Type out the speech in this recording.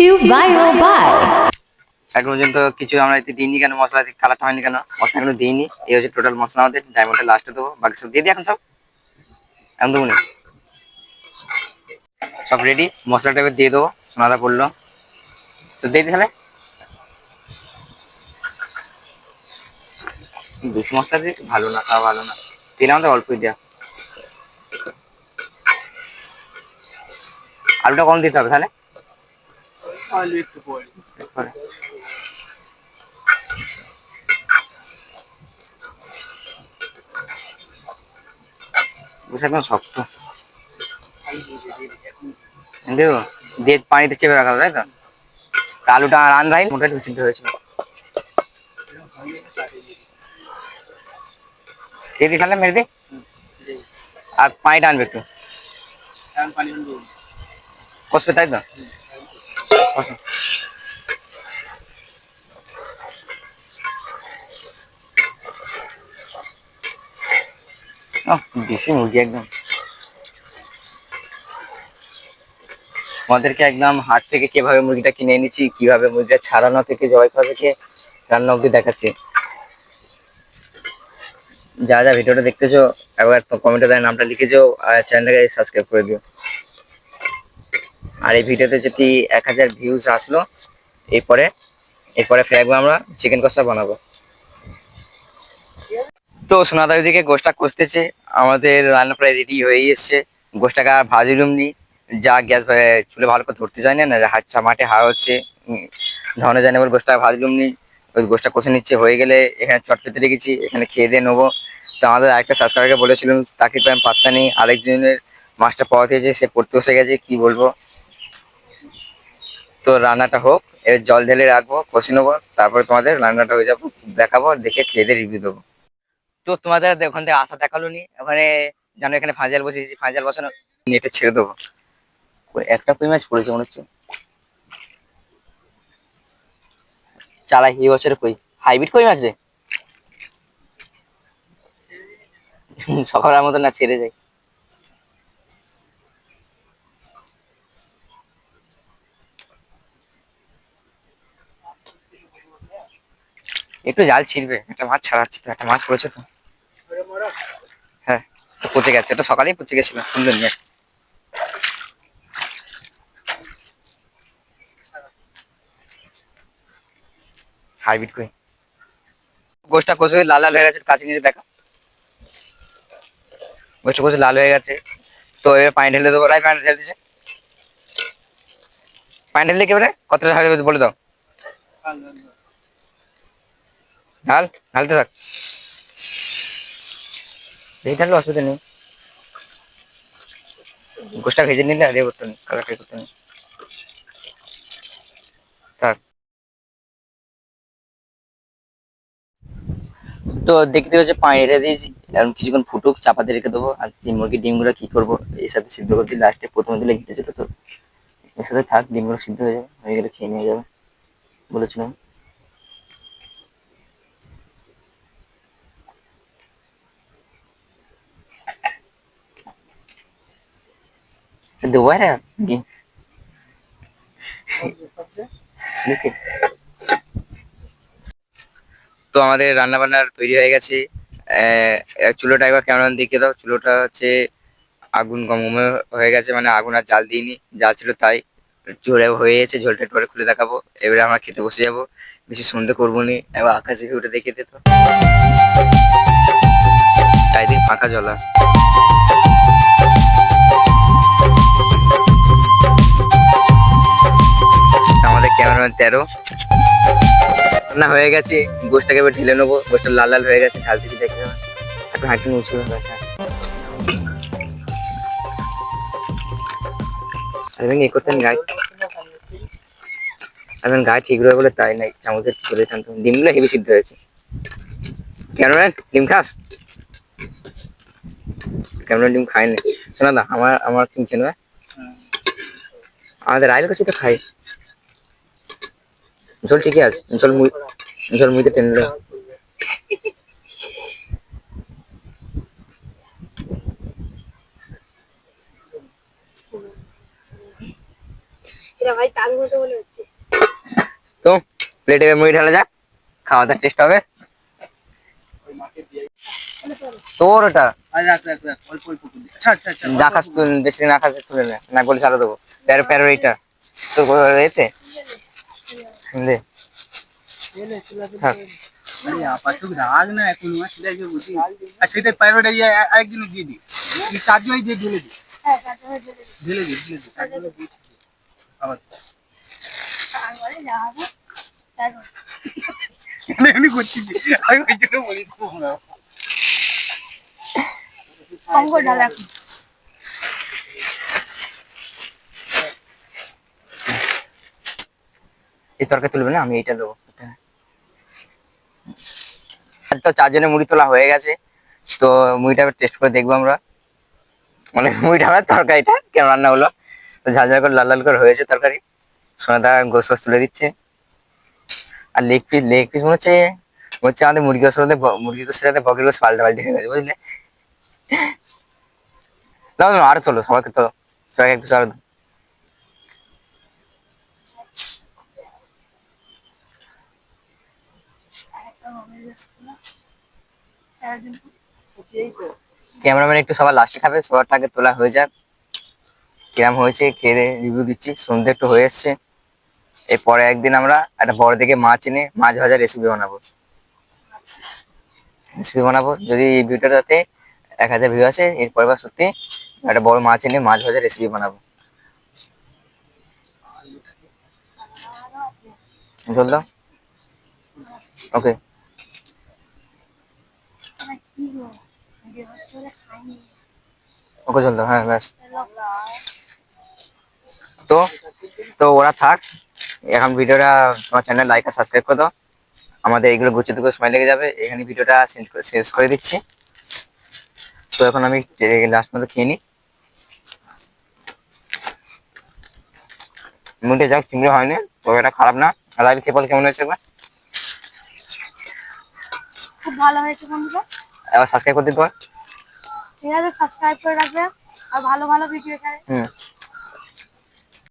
Buy. এখন পর্যন্ত কিছু আমরা দিইনি কেন? মশলা কালারটা হয়নি কেন? মশলা এখনও দিইনি। এই হচ্ছে টোটাল মশলা আমাদের। ডায়মন্ডটা লাস্টে দেবো। বাকি সব দিয়ে দিই এখন সব? এখন দেবো সব রেডি মশলাটা এবার দিয়ে দেবো। সোনাদা পড়ল। তো দিয়ে দিই তাহলে। বেশি মশলা দিয়ে ভালো না, খাওয়া ভালো না। তেল আমাদের অল্পই দেওয়া আলুটা কম দিতে হবে তাহলে। পরে। বুঝে একদম শক্ত। দেবো দিয়ে পানিতে চেপে রাখা তাই তো? আলুটা রান ভাই মোটামুটি সিদ্ধ হয়েছিল। দিয়ে দিই তাহলে মেরে দিই? আর পানিটা আনবে একটু। কষবে তাই তো? দেশি মুরগি একদম। আমাদেরকে একদম হাট থেকে কীভাবে মুরগিটা কিনে এনেছি, কীভাবে মুরগিটা ছাড়ানো থেকে, জবাই করা থেকে, রান্না অব্দি দেখাচ্ছি। যা যা ভিডিওটা দেখতেছো, একবার কমেন্টে দেয় নামটা লিখেছো আর চ্যানেলটাকে সাবস্ক্রাইব করে দিও। আর এই ভিডিওতে যদি এক হাজার ভিউজ আসলো, এরপরে এরপরে ফের আমরা চিকেন কষা বানাবো। তো সোনাদা দিকে গোষ্ঠটা কষতেছে, আমাদের রান্না প্রায় রেডি হয়ে এসছে। গোষ্ঠটাকে আর ভাজিলুম নি যা গ্যাস চুলে ভালো করে ধরতে চায় না না হাত মাঠে হাওয়া হচ্ছে ধনে যায় না বলে গোষ্ঠটা ভাজলুম নি ওই গোষ্ঠটা কষে নিচ্ছে, হয়ে গেলে এখানে চট পেতে রেখেছি, এখানে খেয়ে দিয়ে নেব। তো আমাদের আরেকটা সাবস্ক্রাইবারকে বলেছিলাম, তাকে আমি পাত্তা নেই, আরেকজনের মাছটা পাওয়া দিয়েছে সে পড়তে বসে গেছে, কি বলব? তো রান্নাটা হোক, এর জল ঢেলে রাখব, কষে নেব, তারপরে তোমাদের রান্নাটা হয়ে যাব, দেখাবো, দেখে খেয়ে দিয়ে রিভিউ দেবো। তো তোমাদের ওখান থেকে আসা দেখাল নি, ওখানে জানো এখানে ফাঁজাল বসেছি ফাঁজাল বসানো, নেটে ছেড়ে দেবো। একটা কই মাছ পড়েছে মনে হচ্ছে? চালাই এই বছরে কই? হাইব্রিড কই মাছ রে? সকালের মতো না ছেড়ে যায়। একটু জাল ছিড়বে, একটা মাছ ছাড়াচ্ছে তো, একটা মাছ পড়েছে তো। হ্যাঁ পচে গেছে, এটা সকালেই পচে গেছিল, সুন্দর নিয়ে। হাইব্রিড কই। গোষ্ঠটা কষে লাল লাল হয়ে গেছে, কাছে নিয়ে দেখা। গোষ্ঠটা কষে লাল হয়ে গেছে, তো এবার পানি ঢেলে দেবো রাই পানি ঢেলে দিছে। পানি ঢেলে কি এবারে কতটা ঢালবে বলে দাও। ঢাল ঢালতে থাক। ঢাললে অসুবিধা নেই। গোষ্ঠটা ভেজে নিলে আর ইয়ে করতে নেই কালারটা করতে নেই। থাক। তো দেখতে হচ্ছে পানি রেখে দিয়েছি এখন কিছুক্ষণ ফুটুক চাপাতে রেখে দেবো আর মুরগির ডিমগুলো কি করব এর সাথে সিদ্ধ করে দিই। লাস্টে প্রথমে দিলে ঘেটে যেত তো এর সাথে থাক ডিমগুলো সিদ্ধ হয়ে যাবে হয়ে গেলে খেয়ে নিয়ে যাবে বলেছিলাম। দেবো রে ডিম লিখে। তো আমাদের রান্না বান্নার তৈরি হয়ে গেছে। চুলোটা একবার কেমন দেখিয়ে দাও। চুলোটা হচ্ছে আগুন গমগমে হয়ে গেছে মানে আগুন আর জাল দিইনি। যা ছিল তাই জোরে হয়ে গেছে। ঝোলটা একটু পরে খুলে দেখাবো। এবারে আমরা খেতে বসে যাব। বেশি সন্ধে করব নি। এবার আকাশে উঠে দেখে দিত চারিদিকে ফাঁকা জলা তেরো। না হয়ে গেছে গোষ্ঠটাকে এবার ঢেলে নেব। গোষ্ঠটা লাল লাল হয়ে গেছে ঢালতে কি দেখে একটু হাঁটি গেছে এ করতেন গায়ে আমি গায়ে ঠিক রয়ে বলে তাই নাই, চামচের চলে টানতাম ডিমগুলো হেভি সিদ্ধ হয়েছে। ক্যামেরাম্যান ডিম খাস? ক্যামেরা ডিম খায় না শোনা না, আমার আমার ডিম কেন আমাদের রাইল কাছে তো খাই। ঝোল ঠিকই আছে ঝোল মুই ঝোল মুইতে মনে হচ্ছে। তো প্লেটে মুড়ি ঢালা যাক খাওয়া দাওয়ার চেষ্টা হবে। তোর ওটা। আর না খাস বেশি দিন না খাস তুলে নে। না বলে সারা দেবো। প্যারো প্যারো এইটা তোর এতে দে ছেলে, ছেলে, ছেলে। থাক। আরে আপাতত রাগ না এখন মা সেটাই যে বুঝি আর সেটা প্রাইভেটে গিয়ে আ- আরেকদিনও দিয়ে দিই তুই চারজনই দিয়ে ঢেলে দিই হ্যাঁ তারপরে ঢেলে দিই। ঢেলে দিই ঢেলে দিই চারজনে দিয়েছি আবার তারপরে যা হবে তারপর এমনি করছিস আমি ওই জন্য বলি তোমরা অঙ্ক ঢালা এখন। এই তরকারি তুলবে না আমি এইটা দেবো। তো চারজনের মুড়ি তোলা হয়ে গেছে, তো মুড়িটা টেস্ট করে দেখব আমরা। মানে মুড়িটা আমার তরকারিটা কেন রান্না হলো? তো করে, লাল লাল করে হয়েছে তরকারি। সোনাদা গোস গোস তুলে দিচ্ছে। আর লেগ পিস লেগ পিস মনে হচ্ছে হচ্ছে আমাদের মুরগি ব- মুরগি গোসের সাথে বকের গোস পাল্টা পাল্টি হয়ে গেছে, বুঝলে? না আরও চলো সবাইকে তো সবাইকে একটু আরও দাও। আরেকটা হবে just না। একদিন ক্যামেরাম্যান একটু সবার লাস্টে খাবে, সবারটা আগে তোলা হয়ে যাক। কিরম হয়েছে, খেয়ে রিভিউ দিচ্ছি সন্ধ্যে একটু হয়ে এসছে। এরপরে একদিন আমরা একটা বড় দেখে মাছ এনে মাছ ভাজা রেসিপি বানাবো। রেসিপি বানাবো, যদি এই ভিডিওটাতে এক হাজার ভিউ আছে এরপরে বা সত্যি একটা বড় মাছ এনে মাছ ভাজা রেসিপি বানাবো। জল ওকে আরে কি গো যে হচ্ছে বলে খাইনি ওকে দাও হ্যাঁ ব্যাস। তো তো ওরা থাক, এখন ভিডিওটা তোমার চ্যানেল লাইক আর সাবস্ক্রাইব করে আমাদের এগুলো গুছিয়ে দুটো সময় লেগে যাবে, এখানে ভিডিওটা শেষ করে দিচ্ছি। তো এখন আমি লাস্ট মতো খেয়ে নিই মুখে যাক, চিংড়ি হয়নি, তবে এটা খারাপ না। খেয়ে বল কেমন হয়েছে খুব ভালো হয়েছে বন্ধুরা। এবার সাবস্ক্রাইব করে দিতে বল ঠিক আছে সাবস্ক্রাইব করে রাখবে। আর ভালো ভালো ভিডিও এখানে হুম।